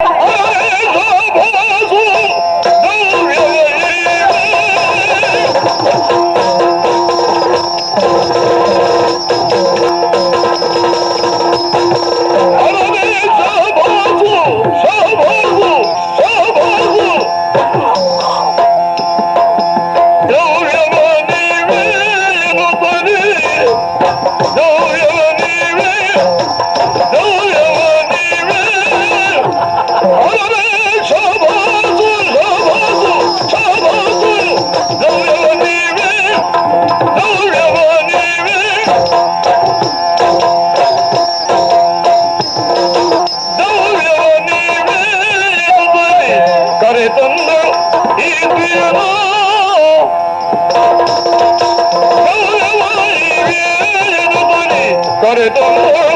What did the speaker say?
Oh! এজন্য করে জন্য